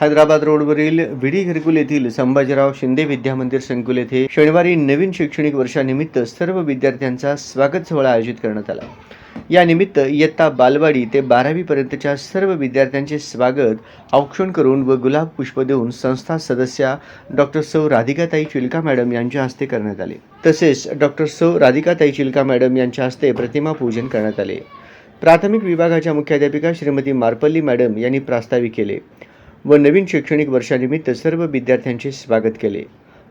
हैदराबाद रोडवरील विडी घरकुल येथील संभाजीराव शिंदे विद्या मंदिर संकुल येथे शनिवारी नवीन शैक्षणिक वर्षानिमित्त सर्व विद्यार्थ्यांचा स्वागत सोहळा आयोजित करण्यात आला. यानिमित्त इयत्ता बालवाडी ते बारावीपर्यंतच्या सर्व विद्यार्थ्यांचे स्वागत औक्षण करून व गुलाब पुष्प देऊन संस्था सदस्या डॉक्टर सौ राधिकाताई चिलका मॅडम यांच्या हस्ते करण्यात आले. तसेच डॉक्टर सौ राधिकाताई चिलका मॅडम यांच्या हस्ते प्रतिमा पूजन करण्यात आले. प्राथमिक विभागाच्या मुख्याध्यापिका श्रीमती मार्पल्ली मॅडम यांनी प्रास्ताविक केले व नवीन शैक्षणिक वर्षानिमित्त सर्व विद्यार्थ्यांचे स्वागत केले.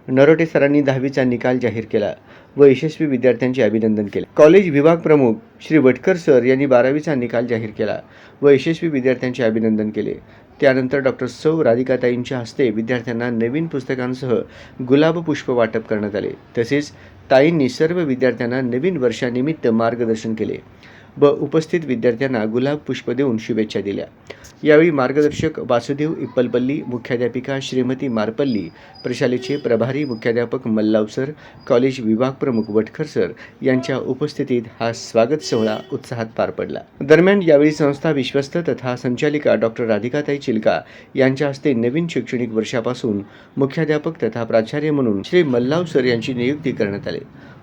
नरोटे सरांनी दहावीचा निकाल जाहीर केला व यशस्वी विद्यार्थ्यांचे अभिनंदन केले. कॉलेज विभाग प्रमुख श्री वटकर सर यांनी बारावीचा निकाल जाहीर केला व यशस्वी विद्यार्थ्यांचे अभिनंदन केले. त्यानंतर डॉक्टर सौ राधिकाताईंच्या हस्ते विद्यार्थ्यांना नवीन पुस्तकांसह गुलाब पुष्प वाटप करण्यात आले. तसेच ताईंनी सर्व विद्यार्थ्यांना नवीन वर्षानिमित्त मार्गदर्शन केले. व उपस्थित विद्यार्थ्यांना गुलाब पुष्प देऊन शुभेच्छा दिल्या. यावेळी मार्गदर्शक वासुदेव इप्पलपल्ली मुख्याध्यापिका श्रीमती मारपल्ली प्रशालेचे प्रभारी मुख्याध्यापक मल्लाव सर कॉलेज विभाग प्रमुख वटकर सर यांच्या उपस्थितीत हा स्वागत सोहळा उत्साहात पार पडला. दरम्यान यावेळी संस्था विश्वस्त तथा संचालिका डॉक्टर राधिकाताई चिलका यांच्या हस्ते नवीन शैक्षणिक वर्षापासून मुख्याध्यापक तथा प्राचार्य म्हणून श्री मल्लाव सर यांची नियुक्ती करण्यात आली.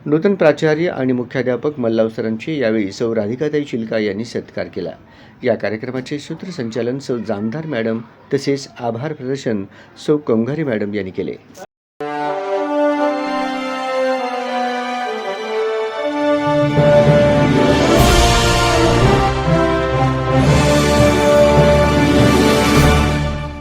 नूतन प्राचार्य आणि मुख्याध्यापक मल्लावसरांचे यावेळी सौ राधिकाताई चिलका यांनी सत्कार केला. या कार्यक्रमाचे सूत्रसंचालन सौ जामदार मॅडम तसेच आभार प्रदर्शन सौ कंघारी मॅडम यांनी केले.